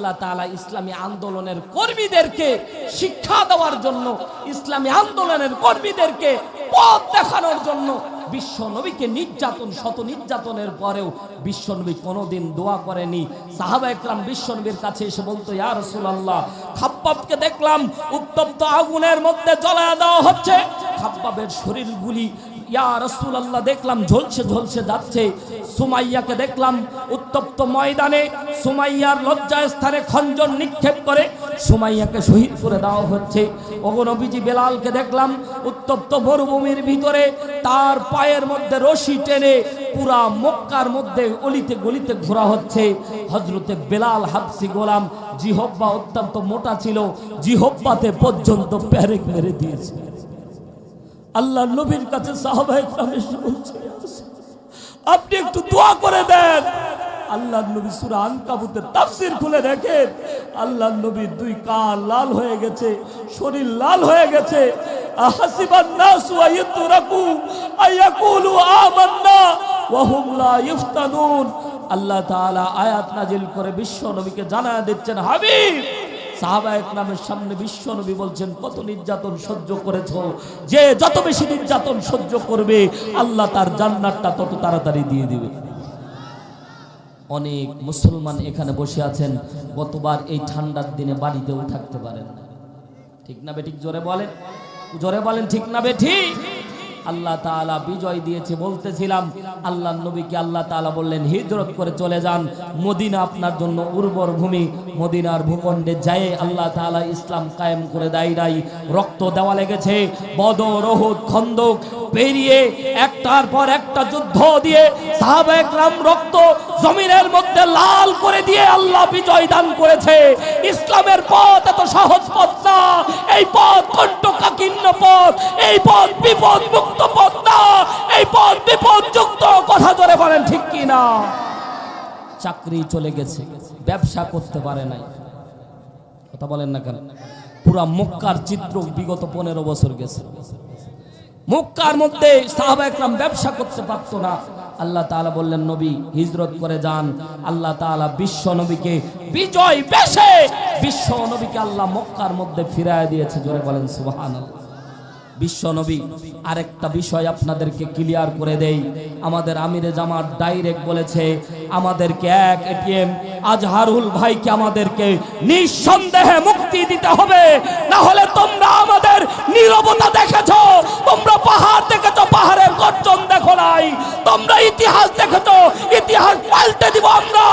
আল্লাহ তাআলা ইসলামী আন্দোলনের কর্মীদেরকে শিক্ষা দেওয়ার জন্য, ইসলামী আন্দোলনের কর্মীদেরকে পথ দেখানোর জন্য বিশ্ব নবীকে নির্যাতন, শত নির্যাতনের পরেও বিশ্ব নবী কোনোদিন দোয়া করেনি। সাহাবা একরাম বিশ্ব নবীর কাছে এসে বলতো, ইয়া রাসূলুল্লাহ, খাব্বাবকে দেখলাম উত্তপ্ত আগুনের মধ্যে জ্বলায় দেওয়া হচ্ছে। খাব্বাবের শরীরগুলি ইয়া রাসূলুল্লাহ, দেখলাম ঝলসে ঝলসে যাচ্ছে। সুমাইয়াকে দেখলাম উত্তপ্ত ময়দানে, সুমাইয়ার লজ্জা স্থানে খঞ্জন নিক্ষেপ করে সুমাইয়াকে শহীদ করে দেওয়া হচ্ছে। অগনবীজি বেলালকে দেখলাম উত্তপ্ত মরুভূমির ভিতরে, তার পায়ের মধ্যে রশি টেনে পুরা মক্কার মধ্যে অলিতে গলিতে ঘোরা হচ্ছে। হজরতে বেলাল হাবসি গোলাম জিহব্বা অত্যন্ত মোটা ছিল, জিহব্বাতে পর্যন্ত প্যারেক মেরে দিয়েছে। আল্লাহ নবীর কাছে আপনি একটু দোয়া করে দেন। আল্লাহ নবী সুরা আনকাবুতের তাফসির খুলে দেখেন, আল্লাহ নবীর দুই কান লাল হয়ে গেছে, শরীর লাল হয়ে গেছে। আহাসিবান নাসু আইয়াতুরাকু আইয়াকুলু আমান্না, ওয়া হুম লা ইফতানুন। আল্লাহ তাআলা আয়াত নাজিল করে বিশ্ব নবীকে জানায় দিচ্ছেন, হাবিব! সাহাবা একরামের সামনে বিশ্ব নবী বলছেন, কত নির্যাতন সহ্য করেছ? যে যত বেশি নির্যাতন সহ্য করবে, আল্লাহ তার তত তাড়াতাড়ি দিয়ে দিবে। অনেক মুসলমান এখানে বসে আছেন, গতবার এই ঠান্ডার দিনে বাড়িতেও থাকতে পারেন ঠিক না বেঠিক জোরে বলেন? জোরে বলেন, ঠিক না বেঠিক আল্লাহ তাআলা বিজয় দিয়েছে বলতেছিলাম, আল্লাহ নবীকে আল্লাহ তাআলা বললেন, হিজরত করে চলে যান। মদিনা আপনার জন্য উর্বর ভূমি। মদিনার ভূখণ্ডে যায় আল্লাহ তাআলা ইসলাম কায়েম করে দেয় নাই। রক্ত দেওয়া লেগেছে, বদর ওহুদ খন্দক পেরিয়ে একটার পর একটা যুদ্ধ দিয়ে সাহাবা একরাম রক্ত জমিনের মধ্যে লাল করে দিয়ে আল্লাহ বিজয় দান করেছে। ইসলামের পথ এত সহজ পথ না। এই পথ কণ্ঠকাকীর্ণ পথ, এই পথ বিপদ মুক্ত পথ না এই পথ বিপদ যুক্ত কথা ধরে ঠিক কি না চাকরি চলে গেছে, ব্যবসা করতে পারে নাই। কথা বলেন না কেন? পুরা মক্কার চিত্র বিগত পনেরো বছর গেছে। মধ্যে সাহাবা ব্যবসা করতে পারতো না। আল্লাহ তাআলা বললেন, নবী, হিজরত করে যান। আল্লাহ তাআলা বিশ্ব নবীকে বিজয় বেশে, বিশ্ব নবীকে আল্লাহ মক্কার মধ্যে ফিরায় দিয়েছে। জোরে বলেন বিশ্ব নবী, আরেকটা বিষয় আপনাদেরকে ক্লিয়ার করে দেই। আমাদের আমিরে জামাত ডাইরেক্ট বলেছে, আমাদেরকে এক এটিএম আজহারুল ভাইকে আমাদেরকে নিঃসন্দেহে মুক্তি দিতে হবে। না হলে তোমরা আমাদের নীরবতা দেখেছ, তোমরা পাহাড় দেখেছ, পাহাড়ের গর্জন দেখো নাই। তোমরা ইতিহাস দেখেছ, ইতিহাস পাল্টে দিব আমরা।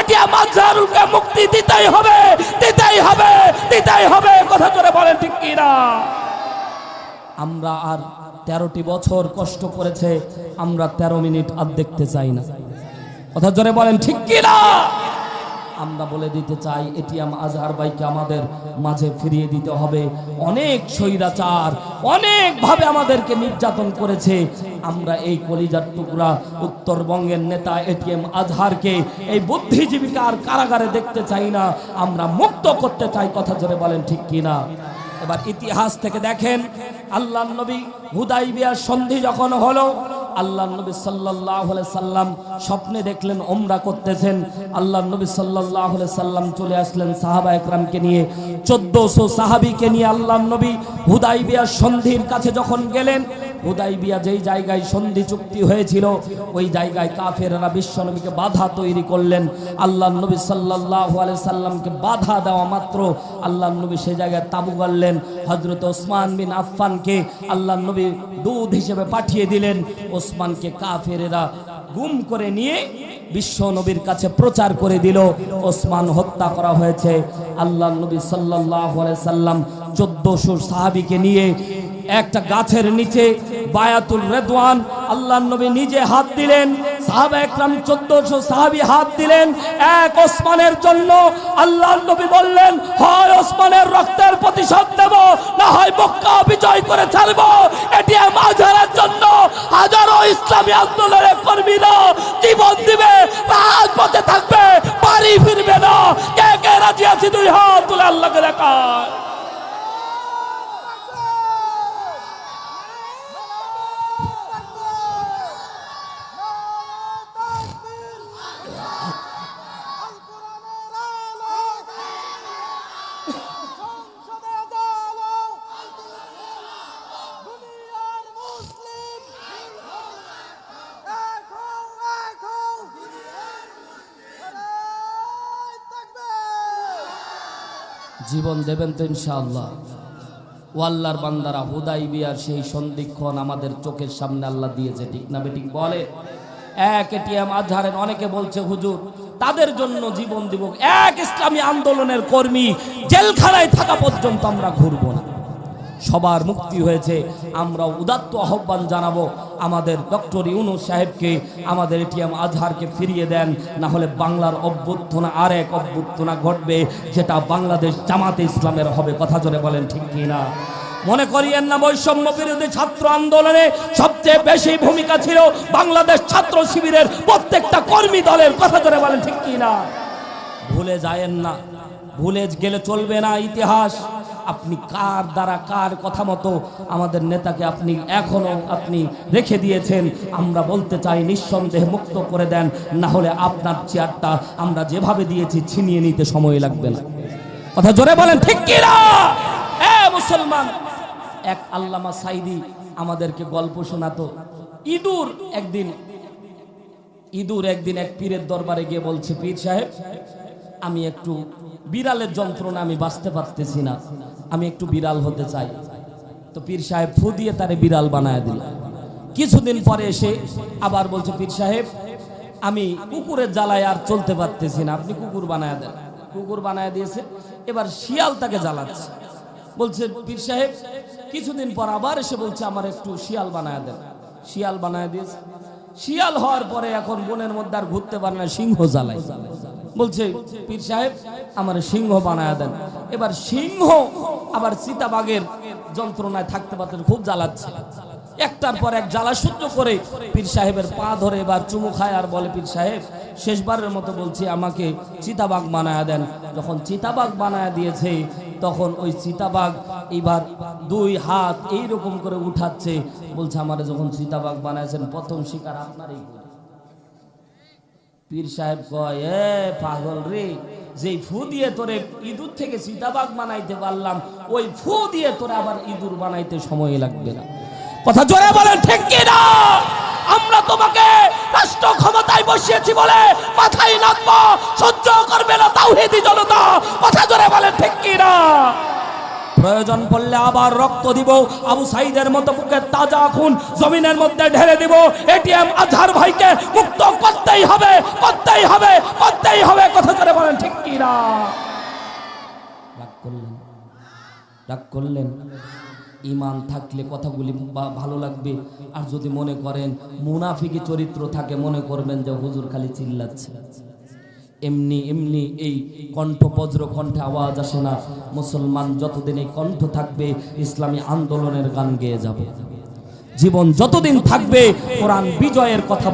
এটিএম আজহারুলকে মুক্তি দিতেই হবে দিতেই হবে দিতেই হবে। কথা জোরে বলেন ঠিক কিনা? আমরা আর তেরোটি বছর কষ্ট করেছে, আমরা তেরো মিনিট আর দেখতে চাই না। কথা জোরে বলেন, ঠিক কি না আমরা বলে দিতে চাই, এটিএম আজহার ভাইকে আমাদের মাঝে ফিরিয়ে দিতে হবে। অনেক স্বৈরাচার অনেকভাবে আমাদেরকে নির্যাতন করেছে। আমরা এই কলিজার টুকরা উত্তরবঙ্গের নেতা এটিএম আজহারকে এই বুদ্ধিজীবিকার কারাগারে দেখতে চাই না। আমরা মুক্ত করতে চাই, কথা জোরে বলেন, ঠিক কি না এবার ইতিহাস থেকে দেখেন আল্লাহ নবী হুদাই বিয়ার সন্ধি যখন হলো আল্লাহ নবী সাল্লাহ সাল্লাম স্বপ্নে দেখলেন ওমরা করতেছেন। আল্লাহ নবী সাল্লাহ সাল্লাম চলে আসলেন সাহাবা একরামকে নিয়ে। চোদ্দশো সাহাবিকে নিয়ে আল্লাহ নবী হুদাই বিয়ার সন্ধির কাছে যখন গেলেন হুদাইবিয়া যেই জায়গায় সন্ধি চুক্তি হয়েছিল, ওই জায়গায় কাফেররা বিশ্ব নবীকে বাধা তৈরি করলেন। আল্লাহ নবী সাল্লাহ আলি সাল্লামকে বাধা দেওয়া মাত্র আল্লাহ নবী সেই জায়গায় তাবু গাড়লেন হজরত ওসমান বিন আফফানকে আল্লাহ নবী দুধ হিসেবে পাঠিয়ে দিলেন। ওসমানকে কাফেরেরা গুম করে নিয়ে বিশ্ব নবীর কাছে প্রচার করে দিল। ওসমান হত্যা করা হয়েছে। আল্লাহ নবী সাল্লাহ সাল্লাম চোদ্দশো সাহাবিকে নিয়ে একটা গাছের নিচে বায়াতুল রেদওয়ান। আল্লাহ নবী নিজে হাত দিলেন, সাহাবা একরাম চোদ্দশো সাহাবি হাত দিলেন, এক ওসমানের জন্য। আল্লাহ নবী বললেন, হয় ওসমানের রক্তের প্রতিশোধ দেব না হয় মক্কা বিজয় করে ছাড়ব এটি মাঝারের জন্য হাজারো ইসলামী আন্দোলনের কর্মীরা জীবন দিবে রাজপথে থাকবে, বাড়ি ফিরবে না। কে কে রাজি আছি দুই হাত তুলে আল্লাহকে দেখায়। জীবন দেবেন তো ইনশাআল্লাহ। ও আল্লাহর বান্দারা, হুদাই বিয়ার সেই সন্ধিক্ষণ আমাদের চোখের সামনে আল্লাহ দিয়েছে, ঠিক না বেটিক বলে? এক এটিএম আজহারের অনেকে বলছে, হুজুর, তাদের জন্য জীবন দিব এক ইসলামী আন্দোলনের কর্মী জেলখানায় থাকা পর্যন্ত আমরা ঘুরবো সবার মুক্তি হয়েছে। আমরা উদাত্ত আহ্বান জানাব আমাদের ডক্টর ইউনুস সাহেবকে, আমাদের এটিএম আজহারকে ফিরিয়ে দেন, না হলে বাংলার অভ্যুত্থানা আর এক অভ্যুত্থানা ঘটবে, যেটা বাংলাদেশ জামাতে ইসলামের হবে। কথা জোরে বলেন, ঠিক কি না? মনে করিয়েন না, বৈষম্য বিরোধী ছাত্র আন্দোলনে সবচেয়ে বেশি ভূমিকা ছিল বাংলাদেশ ছাত্র শিবিরের প্রত্যেকটা কর্মী দলের। কথা জোরে বলেন, ঠিক কি না? ভুলে যায়েন না। ভুলে গেলে চলবে না ইতিহাস। আপনি কার দ্বারা কার কথা মতো আমাদের নেতাকে আপনি এখনও আপনি রেখে দিয়েছেন? আমরা বলতে চাই নিঃসন্দেহে মুক্ত করে দেন, না হলে আপনার চেয়ারটা আমরা যেভাবে দিয়েছি ছিনিয়ে নিতে সময় লাগবে না। কথা জোরে বলেন, ঠিক কিনা মুসলমান, এক আল্লামা সাইদি আমাদেরকে গল্প শোনাতো। ইঁদুর একদিন ইঁদুর একদিন এক পীরের দরবারে গিয়ে বলছে, পীর সাহেব আমি একটু বিড়ালের যন্ত্রণা আমি বাঁচতে পারতেছি না। আমি একটু বিড়াল হতে চাই। তো পীর সাহেব ফু দিয়ে তারে বিড়াল বানায় দিল। কিছুদিন পরে এসে আবার বলছে, পীর সাহেব, আমি কুকুরের জ্বালায় আর চলতে পারতেছি না। আপনি কুকুর বানায় দেন। কুকুর বানায় দিয়েছে। এবার শিয়াল তাকে জ্বালাচ্ছে। বলছে, পীর সাহেব, কিছুদিন পর আবার এসে বলছে, আমার একটু শিয়াল বানায় দেন। শিয়াল বানায় দিয়েছে। শিয়াল হওয়ার পরে এখন বনের মধ্যে আর ঘুরতে পারে না, সিংহ জ্বালায়। বলছে, পীর সাহেব, আমার সিংহ বানায় দেন। এবার সিংহ আবার চিতাবাগের যন্ত্রণায় থাকতে পারতেন খুব জ্বালাচ্ছে। একটার পর এক জ্বালা সহ্য করে পীর সাহেবের পা ধরে এবার চুমু খায় আর বলে, পীর সাহেব, শেষবারের মতো বলছি, আমাকে চিতাবাগ বানায় দেন। যখন চিতাবাগ বানায় দিয়েছে, তখন ওই চিতাবাগ এবার দুই হাত এই রকম করে উঠাচ্ছে। বলছে, আমার যখন চিতাবাগ বানাইছেন প্রথম শিকার আপনারই পীর সাহেব কয়, এ পাগল রে, যেই ফু দিয়ে তোরে ইঁদুর থেকে সীতাবাগ বানাইতে পারলাম, ওই ফু দিয়ে তোরে আবার ইঁদুর বানাইতে সময় লাগবে না। কথা জোরে বলেন, ঠিক কি না? আমরা তোমাকে রাষ্ট্র ক্ষমতায় বসিয়েছি বলে মাথায় লাগবো সহ্য করবে না তাও তাওহিদি জনতা কথা জোরে বলেন ঠিক কি না প্রয়োজন পড়লে আবার রক্ত দিব। আবু সাইদের মতো বুকে তাজা খুন জমিনের মধ্যে ঢেলে দিব। এটিএম আজহার ভাইকে মুক্ত করতেই হবে করতেই হবে করতেই হবে। কথা করে বলেন, ঠিক কি না? রাগ করলেন রাগ করলেন। ইমান থাকলে কথাগুলি ভালো লাগবে। আর যদি মনে করেন মুনাফিকি চরিত্র থাকে, মনে করবেন যে হুজুর খালি চিল্লাচ্ছে। এমনি এমনি এই কণ্ঠ বজ্র কণ্ঠে আওয়াজ আসে না মুসলমান যতদিন এই কণ্ঠ থাকবে, ইসলামী আন্দোলনের গান গেয়ে যাবে জীবন যতদিন থাকবে, কোরআন বিজয়ের কথা।